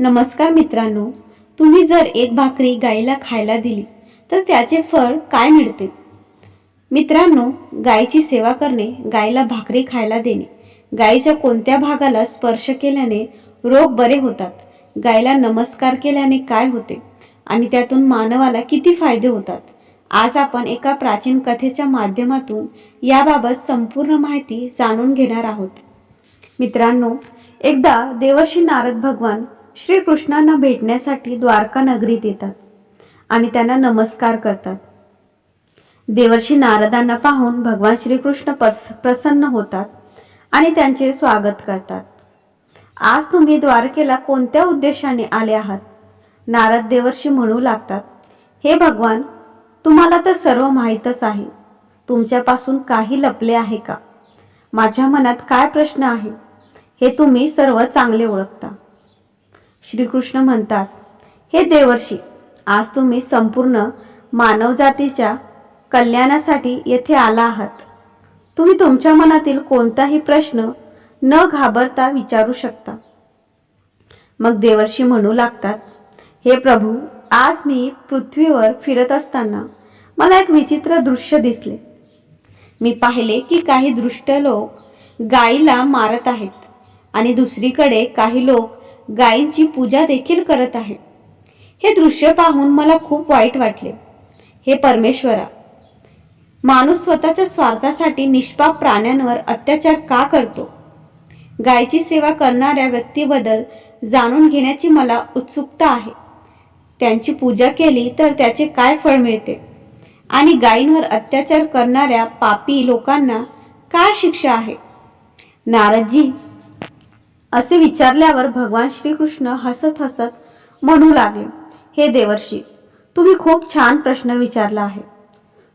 नमस्कार मित्रांनो तुम्ही जर एक भाकरी गाईला खायला दिली तर त्याचे फळ काय मिळते? मित्रांनो गायीची सेवा करणे गायीला भाकरी खायला देणे गायीच्या कोणत्या भागाला स्पर्श केल्याने रोग बरे होतात गायीला नमस्कार केल्याने काय होते आणि त्यातून मानवाला किती फायदे होतात आज आपण एका प्राचीन कथेच्या माध्यमातून याबाबत संपूर्ण माहिती जाणून घेणार आहोत. मित्रांनो एकदा देवर्षी नारद भगवान श्रीकृष्णांना भेटण्यासाठी द्वारका नगरीत येतात आणि त्यांना नमस्कार करतात. देवर्षी नारदांना पाहून भगवान श्रीकृष्ण प्रस- प्रसन्न होतात आणि त्यांचे स्वागत करतात. आज तुम्ही द्वारकेला कोणत्या उद्देशाने आले आहात? नारद देवर्षी म्हणू लागतात हे भगवान तुम्हाला तर सर्व माहीतच आहे. तुमच्यापासून काही लपले आहे का? माझ्या मनात काय प्रश्न आहे? हे तुम्ही सर्व चांगले ओळखता. श्रीकृष्ण म्हणतात हे देवर्षी आज तुम्ही संपूर्ण मानवजातीच्या कल्याणासाठी येथे आला आहात. तुम्ही तुमच्या मनातील कोणताही प्रश्न न घाबरता विचारू शकता. मग देवर्षी म्हणू लागतात हे प्रभू आज मी पृथ्वीवर फिरत असताना मला एक विचित्र दृश्य दिसले. मी पाहिले की काही दृष्ट लोक गायीला मारत आहेत आणि दुसरीकडे काही लोक गायींची पूजा देखील करत आहे. हे दृश्य पाहून मला खूप वाईट वाटले. हे परमेश्वरा माणूस स्वतःच्या स्वार्थासाठी निष्पाप प्राण्यांवर अत्याचार का करतो? गायची सेवा करणाऱ्या व्यक्तीबद्दल जाणून घेण्याची मला उत्सुकता आहे. त्यांची पूजा केली तर त्याचे काय फळ मिळते? आणि गायींवर अत्याचार करणाऱ्या पापी लोकांना काय शिक्षा आहे? नारदजी असे विचारल्यावर भगवान श्रीकृष्ण हसत हसत म्हणू लागले हे देवर्षी तुम्ही खूप छान प्रश्न विचारला आहे.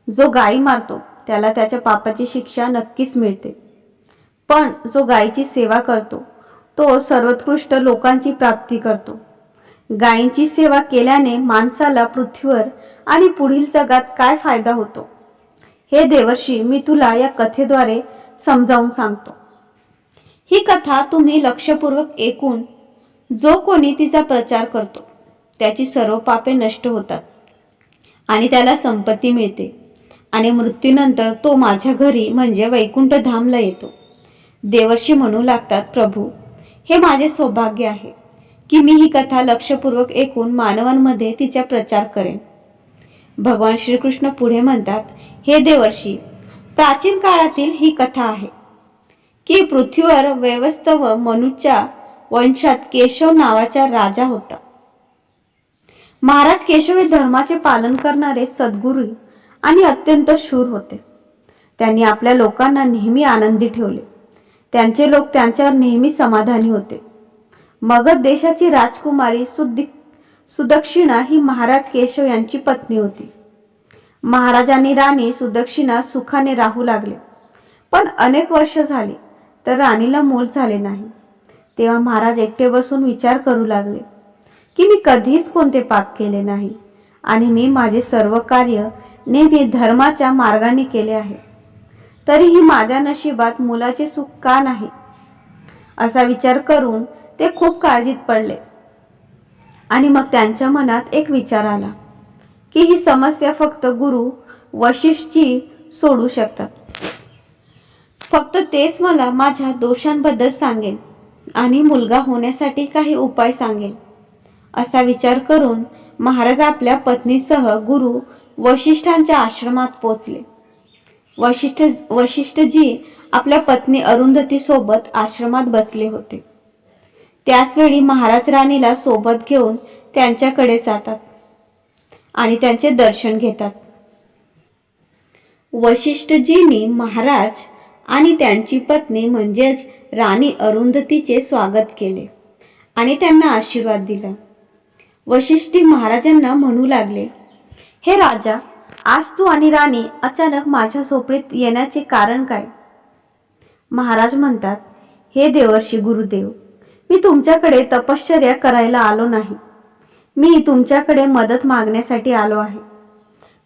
जो गाई मारतो त्याला त्याच्या पापाची शिक्षा नक्कीच मिळते. पण जो गायीची सेवा करतो तो सर्वोत्कृष्ट लोकांची प्राप्ती करतो. गायींची सेवा केल्याने माणसाला पृथ्वीवर आणि पुढील जगात काय फायदा होतो? हे देवर्षी मी तुला या कथेद्वारे समजावून सांगतो. ही कथा तुम्ही लक्षपूर्वक ऐकून जो कोणी तिचा प्रचार करतो त्याची सर्व पापे नष्ट होतात आणि त्याला संपत्ती मिळते. आणि मृत्यूनंतर तो माझ्या घरी म्हणजे वैकुंठ धामला येतो. देवर्षी म्हणू लागतात प्रभू हे माझे सौभाग्य आहे की मी ही कथा लक्षपूर्वक ऐकून मानवांमध्ये तिचा प्रचार करेन. भगवान श्रीकृष्ण पुढे म्हणतात हे देवर्षी प्राचीन काळातील ही कथा आहे. की पृथ्वीवर वैवस्तव मनुच्या वंशात केशव नावाचा राजा होता. महाराज केशव हे धर्माचे पालन करणारे सद्गुरू आणि अत्यंत शूर होते. त्यांनी आपल्या लोकांना नेहमी आनंदी ठेवले. त्यांचे लोक त्यांच्यावर नेहमी समाधानी होते. मगध देशाची राजकुमारी सुदि सुदक्षिणा ही महाराज केशव यांची पत्नी होती. महाराजांनी राणी सुदक्षिणा सुखाने राहू लागले. पण अनेक वर्ष झाली. तर राणीला मूल झाले नाही. तेव्हा महाराज एकटे बसून विचार करू लागले की मी कधीच कोणते पाप केले नाही आणि मी माझे सर्व कार्य नेहमी धर्माच्या मार्गाने केले आहे. तरीही माझ्या नशिबात मुलाचे सुख का नाही? असा विचार करून ते खूप काळजीत पडले. आणि मग त्यांच्या मनात एक विचार आला की ही समस्या फक्त गुरु वशिष्ठजी सोडू शकतात. फक्त तेच मला माझ्या दोषांबद्दल सांगेल आणि मुलगा होण्यासाठी काही उपाय सांगेल. असा विचार करून महाराज आपल्या पत्नीसह गुरु वशिष्ठांच्या आश्रमात पोचले. वशिष्ठ वशिष्ठजी आपल्या पत्नी अरुंधतीसोबत आश्रमात बसले होते. त्याचवेळी महाराज राणीला सोबत घेऊन त्यांच्याकडे जातात आणि त्यांचे दर्शन घेतात. वशिष्ठजींनी महाराज आणि त्यांची पत्नी म्हणजेच राणी अरुंधतीचे स्वागत केले आणि त्यांना आशीर्वाद दिला. वशिष्ठी महाराजांना म्हणू लागले हे राजा आज तू आणि राणी अचानक माझ्या झोपडीत येण्याचे कारण काय? महाराज म्हणतात हे देवर्षी गुरुदेव मी तुमच्याकडे तपश्चर्या करायला आलो नाही. मी तुमच्याकडे मदत मागण्यासाठी आलो आहे.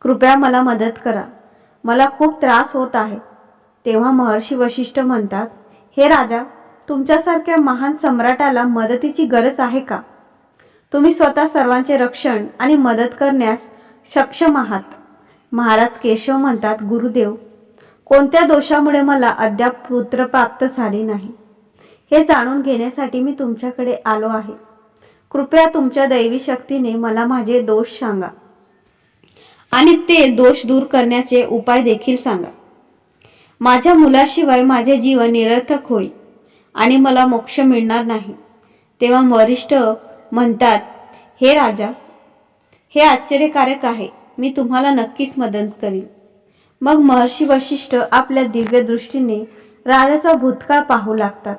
कृपया मला मदत करा. मला खूप त्रास होत आहे. तेव्हा महर्षी वशिष्ठ म्हणतात हे राजा तुमच्यासारख्या महान सम्राटाला मदतीची गरज आहे का? तुम्ही स्वतः सर्वांचे रक्षण आणि मदत करण्यास सक्षम आहात. महाराज केशव म्हणतात गुरुदेव कोणत्या दोषामुळे मला अद्याप पुत्र प्राप्त झाले नाही? हे जाणून घेण्यासाठी मी तुमच्याकडे आलो आहे. कृपया तुमच्या दैवी शक्तीने मला माझे दोष सांगा आणि ते दोष दूर करण्याचे उपाय देखील सांगा. माझ्या मुलाशिवाय माझे जीवन निरर्थक होईल आणि मला मोक्ष मिळणार नाही. तेव्हा वरिष्ठ म्हणतात हे राजा हे आश्चर्यकारक आहे. मी तुम्हाला नक्कीच मदत करीन. मग महर्षी वशिष्ठ आपल्या दिव्य दृष्टीने राजाचा भूतकाळ पाहू लागतात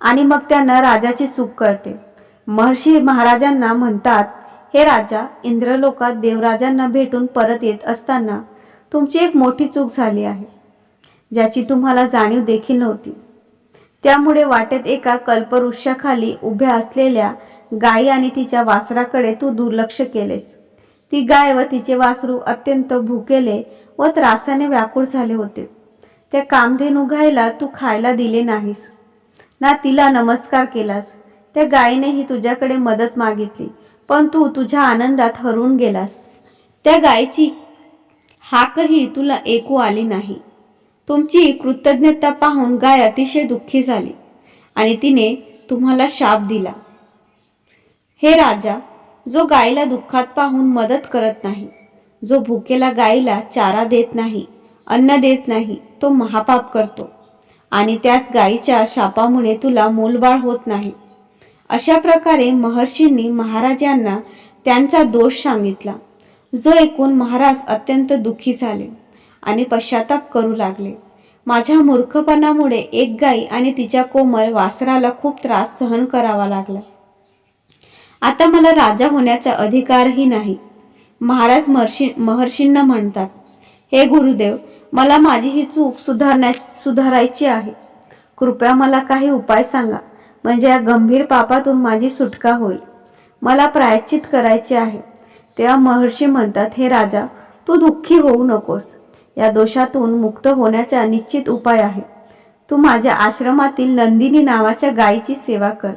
आणि मग त्यांना राजाची चूक कळते. महर्षी महाराजांना म्हणतात हे राजा इंद्रलोकात देवराजांना भेटून परत येत असताना तुमची एक मोठी चूक झाली आहे. ज्याची तुम्हाला जाणीव देखील नव्हती. त्यामुळे वाटेत एका कल्पवृक्षाखाली उभ्या असलेल्या गायी आणि तिच्या वासराकडे तू दुर्लक्ष केलेस. ती गाय व तिचे वासरू अत्यंत भुकेले व त्रासाने व्याकुळ झाले होते. त्या कामधेनू गायला तू खायला दिले नाहीस. ना तिला नमस्कार केलास. त्या गायीनेही तुझ्याकडे मदत मागितली पण तू तुझ्या आनंदात हरवून गेलास. त्या गायीची हाकही तुला ऐकू आली नाही. तुमची कृतज्ञता पाहून गाय अतिशय दुःखी झाली आणि तिने तुम्हाला शाप दिला. हे राजा जो गायीला दुःखात पाहून मदत करत नाही जो भुकेला गायीला चारा देत नाही अन्न देत नाही तो महापाप करतो आणि त्याच गायीच्या शापामुळे तुला मूलबाळ होत नाही. अशा प्रकारे महर्षींनी महाराजांना त्यांचा दोष सांगितला जो ऐकून महाराज अत्यंत दुःखी झाले. आणि पश्चाताप करू लागले. माझ्या मूर्खपणामुळे एक गाई आणि तिच्या कोमल वासराला खूप त्रास सहन करावा लागला. आता मला राजा होण्याचा अधिकारही नाही. महाराज महर्षी महर्षींना म्हणतात हे गुरुदेव मला माझी ही चूक सुधारण्या सुधारायची आहे. कृपया मला काही उपाय सांगा म्हणजे या गंभीर पापातून माझी सुटका होईल. मला प्रायश्चित करायचे आहे. तेव्हा महर्षी म्हणतात हे राजा तू दुःखी होऊ नकोस. या दोषातून मुक्त होण्याचा निश्चित उपाय आहे. तू माझ्या आश्रमातील नंदिनी नावाच्या गायीची सेवा कर.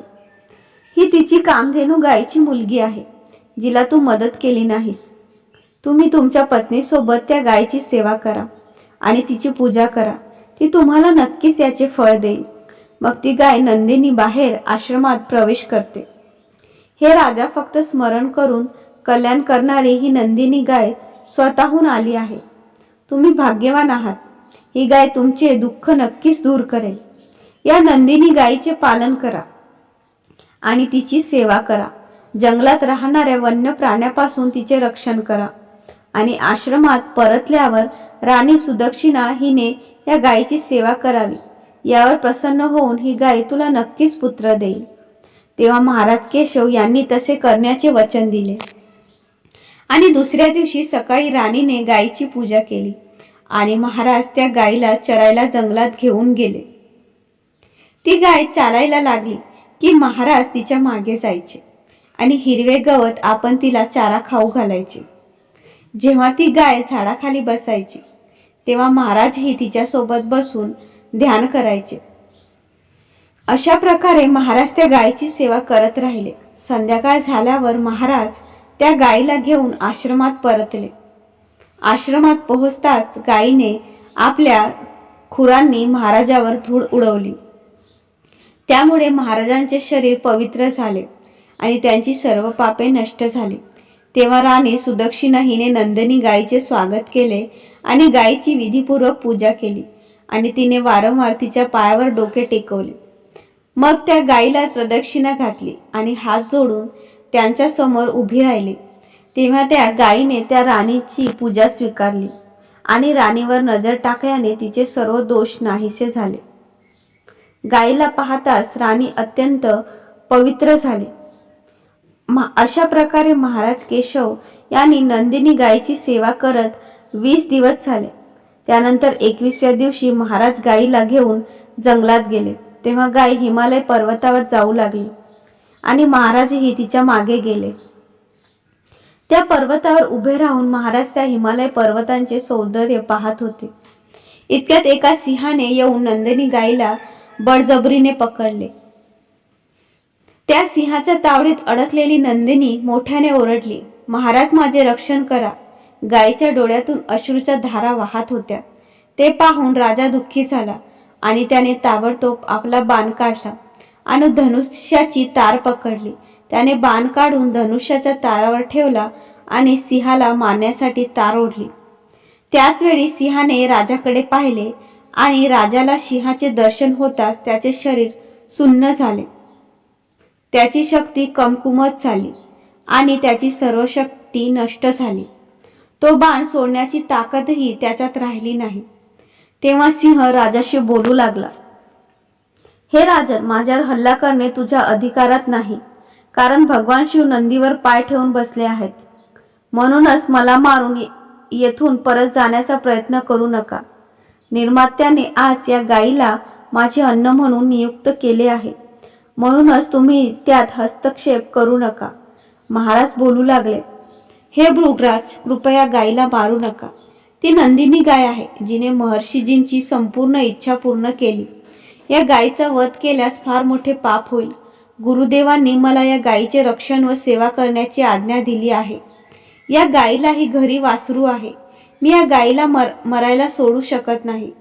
ही तिची कामधेनू गायीची मुलगी आहे जिला तू मदत केली नाहीस. तुम्ही तुमच्या पत्नीसोबत त्या गायीची सेवा करा आणि तिची पूजा करा. ती तुम्हाला नक्कीच याचे फळ देईल. मग ती गाय नंदिनी बाहेर आश्रमात प्रवेश करते. हे राजा फक्त स्मरण करून कल्याण करणारी ही नंदिनी गाय स्वतःहून आली आहे. तुम्ही भाग्यवान आहात. ही गाय तुमचे दुःख नक्कीच दूर करेल. या नंदिनी गायीचे पालन करा आणि तिची सेवा करा. जंगलात राहणाऱ्या वन्य प्राण्यापासून तिचे रक्षण करा आणि आश्रमात परतल्यावर राणी सुदक्षिणा हिने या गायीची सेवा करावी. यावर प्रसन्न होऊन ही गाय तुला नक्कीच पुत्र देईल. तेव्हा महाराज केशव यांनी तसे करण्याचे वचन दिले. आणि दुसऱ्या दिवशी सकाळी राणीने गायीची पूजा केली आणि महाराज त्या गायीला चरायला जंगलात घेऊन गेले. ती गाय चालायला लागली की महाराज तिच्यामागे जायचे आणि हिरवे गवत आपण तिला चारा खाऊ घालायचे. जेव्हा ती गाय झाडाखाली बसायची तेव्हा महाराजही तिच्यासोबत बसून ध्यान करायचे. अशा प्रकारे महाराज त्या गायीची सेवा करत राहिले. संध्याकाळ झाल्यावर महाराज त्या गायीला घेऊन आश्रमात परतले. आश्रमात पोहोचताच गायीने आपल्या खुरांनी महाराजावर धूळ उडवली. त्यामुळे महाराजांचे शरीर पवित्र झाले आणि त्यांची सर्व पापे नष्ट झाली. तेव्हा राणी सुदक्षिणा हिने नंदिनी गायीचे स्वागत केले आणि गायीची विधीपूर्वक पूजा केली आणि तिने वारंवार तिच्या पायावर डोके टेकवले. मग त्या गायीला प्रदक्षिणा घातली आणि हात जोडून त्यांच्यासमोर उभी राहिली. तेव्हा त्या गायीने त्या राणीची पूजा स्वीकारली आणि राणीवर नजर टाकल्याने तिचे सर्व दोष नाहीसे झाले. गायीला पाहताच राणी अत्यंत पवित्र झाली. अशा प्रकारे महाराज केशव यांनी नंदिनी गायीची सेवा करत वीस दिवस झाले. त्यानंतर एकवीसव्या दिवशी महाराज गायीला घेऊन जंगलात गेले. तेव्हा गाय हिमालय पर्वतावर जाऊ लागली. आणि महाराजही तिच्यामागे गेले. त्या पर्वतावर उभे राहून महाराज त्या हिमालय पर्वतांचे सौंदर्य पाहत होते. इतक्यात एका सिंहाने येऊन नंदिनी गायीला बळजबरीने पकडले. त्या सिंहाच्या तावडीत अडकलेली नंदिनी मोठ्याने ओरडली महाराज माझे रक्षण करा. गायीच्या डोळ्यातून अश्रूच्या धारा वाहत होत्या. ते पाहून राजा दुःखी झाला आणि त्याने ताबडतोब आपला बाण काढला. आणि धनुष्याची तार पकडली. त्याने बाण काढून धनुष्याच्या तारावर ठेवला आणि सिंहाला मारण्यासाठी तार ओढली. त्याचवेळी सिंहाने राजाकडे पाहिले आणि राजाला सिंहाचे दर्शन होताच त्याचे शरीर सुन्न झाले. त्याची शक्ती कमकुमत झाली आणि त्याची सर्व शक्ती नष्ट झाली. तो बाण सोडण्याची ताकदही त्याच्यात राहिली नाही. तेव्हा सिंह राजाशी बोलू लागला. हे राजन माझ्यावर हल्ला करणे तुझ्या अधिकारात नाही कारण भगवान शिव नंदीवर पाय ठेवून बसले आहेत. म्हणूनच मला मारून येथून परत जाण्याचा प्रयत्न करू नका. निर्मात्याने आज या गायीला माझे अन्न म्हणून नियुक्त केले आहे. म्हणूनच तुम्ही त्यात हस्तक्षेप करू नका. महाराज बोलू लागले हे भृगराज कृपया गायीला मारू नका. ती नंदिनी गाय आहे जिने महर्षीजींची संपूर्ण इच्छा पूर्ण केली. या गायीचा वध केल्यास फार मोठे पाप होईल. गुरुदेवांनी मला या गायीचे रक्षण व सेवा करण्याची आज्ञा दिली आहे. या गायीलाही घरी वासरू आहे. मी या गायीला मर मरायला सोडू शकत नाही.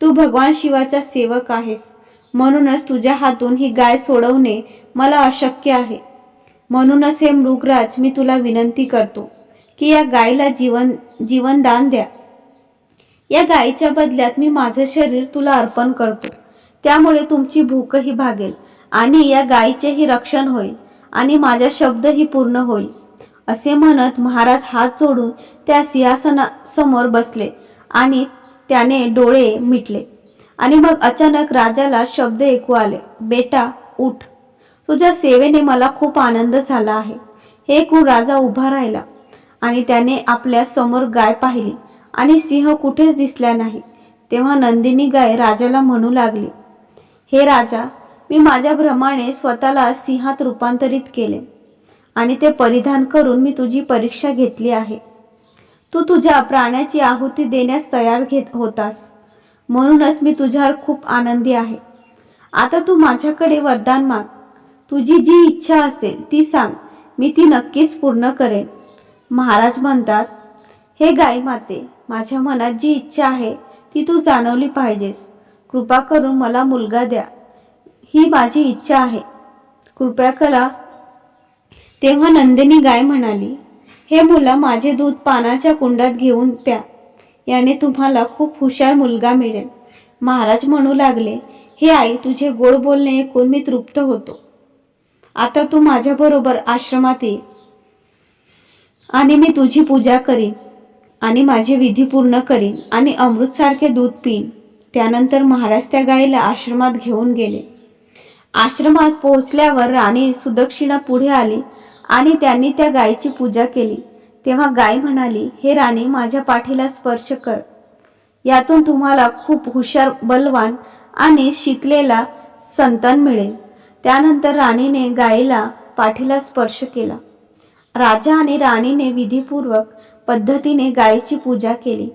तू भगवान शिवाचा सेवक आहेस. म्हणूनच तुझ्या हातून ही गाय सोडवणे मला अशक्य आहे. म्हणूनच हे मृगराज मी तुला विनंती करतो की या गायीला जीवन जीवनदान द्या. या गायीच्या बदल्यात मी माझं शरीर तुला अर्पण करतो. त्यामुळे तुमची भूकही भागेल आणि या गायीचेही रक्षण होईल आणि माझा शब्दही पूर्ण होईल. असे म्हणत महाराज हात सोडून त्या सिंहासनासमोर बसले आणि त्याने डोळे मिटले. आणि मग अचानक राजाला शब्द ऐकू आले बेटा उठ. तुझ्या सेवेने मला खूप आनंद झाला आहे. हे ऐकून राजा उभा राहिला आणि त्याने आपल्यासमोर गाय पाहिली आणि सिंह कुठेच दिसला नाही. तेव्हा नंदिनी गाय राजाला म्हणू लागली हे राजा मी माझ्या भ्रमाने स्वतःला सिंहात रूपांतरित केले आणि ते परिधान करून मी तुझी परीक्षा घेतली आहे. तू तुझ्या प्राण्याची आहुती देण्यास तयार घेत होतास. म्हणूनच मी तुझ्यावर खूप आनंदी आहे. आता तू माझ्याकडे वरदान माग. तुझी जी इच्छा असेल ती सांग. मी ती नक्कीच पूर्ण करेन. महाराज म्हणतात हे गाई माते माझ्या मनात जी इच्छा आहे ती तू जाणवली पाहिजेस. कृपा करून मला मुलगा द्या. ही माझी इच्छा आहे. कृपया करा. तेव्हा नंदिनी गाय म्हणाली हे मुला माझे दूध पानाच्या कुंडात घेऊन प्या. याने तुम्हाला खूप हुशार मुलगा मिळेल. महाराज म्हणू लागले हे आई तुझे गोड बोलणे ऐकून मी तृप्त होतो. आता तू माझ्याबरोबर आश्रमात ये. आणि मी तुझी पूजा करीन. आणि माझी विधी पूर्ण करीन. आणि अमृतसारखे दूध पिईन. त्यानंतर महाराज त्या गायीला आश्रमात घेऊन गेले. आश्रमात पोहोचल्यावर राणी सुदक्षिणा पुढे आली आणि त्यांनी त्या गायीची पूजा केली. तेव्हा गाय म्हणाली हे राणी माझ्या पाठीला स्पर्श कर. यातून तुम्हाला खूप हुशार बलवान आणि शिकलेला संतान मिळेल. त्यानंतर राणीने गायीला पाठीला स्पर्श केला. राजा आणि राणीने विधीपूर्वक पद्धतीने गायीची पूजा केली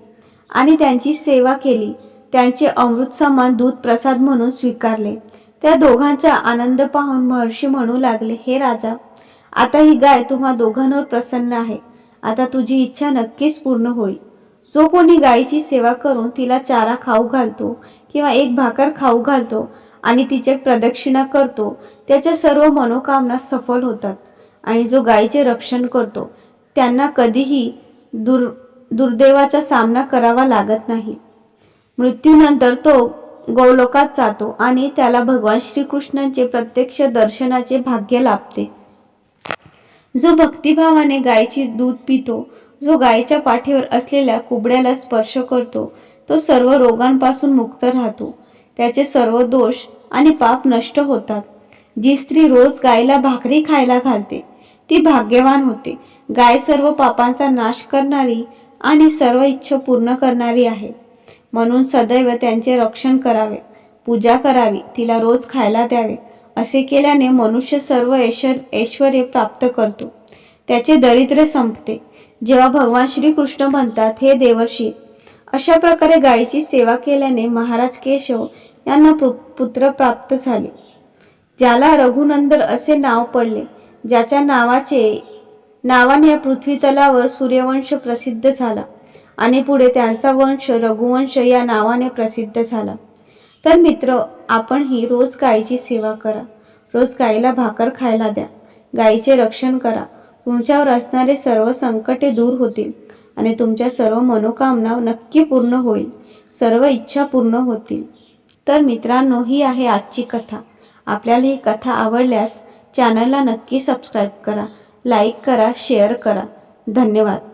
आणि त्यांची सेवा केली. त्यांचे अमृत समान दूध प्रसाद म्हणून स्वीकारले. त्या दोघांचा आनंद पाहून महर्षी म्हणू लागले हे राजा आता ही गाय तुम्हा दोघांवर प्रसन्न आहे. आता तुझी इच्छा नक्कीच पूर्ण होईल. जो कोणी गायीची सेवा करून तिला चारा खाऊ घालतो किंवा एक भाकर खाऊ घालतो आणि तिचे प्रदक्षिणा करतो त्याच्या सर्व मनोकामना सफल होतात आणि जो गायीचे रक्षण करतो त्यांना कधीही दुर् दुर्दैवाचा सामना करावा लागत नाही. मृत्यूनंतर तो गौलोकात जातो आणि त्याला भगवान श्रीकृष्णांचे प्रत्यक्ष दर्शनाचे भाग्य लाभते. जो भक्तिभावाने गायीचे दूध पितो जो गायीच्या पाठीवर असलेल्या कुबड्याला स्पर्श करतो तो सर्व रोगांपासून मुक्त राहतो. त्याचे सर्व दोष आणि पाप नष्ट होतात. जी स्त्री रोज गायीला भाकरी खायला घालते ती भाग्यवान होते. गाय सर्व पापांचा नाश करणारी आणि सर्व इच्छा पूर्ण करणारी आहे. म्हणून सदैव त्यांचे रक्षण करावे पूजा करावी तिला रोज खायला द्यावे असे केल्याने मनुष्य सर्व ऐश्वर ऐश्वर प्राप्त करतो. त्याचे दरिद्र संपते. जेव्हा भगवान श्रीकृष्ण म्हणतात हे देवर्षी अशा प्रकारे गायीची सेवा केल्याने महाराज केशव यांना पु- पुत्र प्राप्त झाले. ज्याला रघुनंदन असे नाव पडले ज्याच्या नावाचे नावाने पृथ्वीतलावर पृथ्वी तलावर सूर्यवंश प्रसिद्ध झाला. आणि पुढे त्यांचा वंश रघुवंश या नावाने प्रसिद्ध झाला. तर मित्र आपणही रोज गायीची सेवा करा. रोज गायीला भाकर खायला द्या. गायीचे रक्षण करा. तुमच्यावर असणारे सर्व संकटे दूर होतील आणि तुमच्या सर्व मनोकामना नक्की पूर्ण होईल. सर्व इच्छा पूर्ण होतील. तर मित्रांनो ही आहे आजची कथा. आपल्याला ही कथा आवडल्यास चॅनलला नक्की सबस्क्राईब करा लाईक करा शेअर करा. धन्यवाद.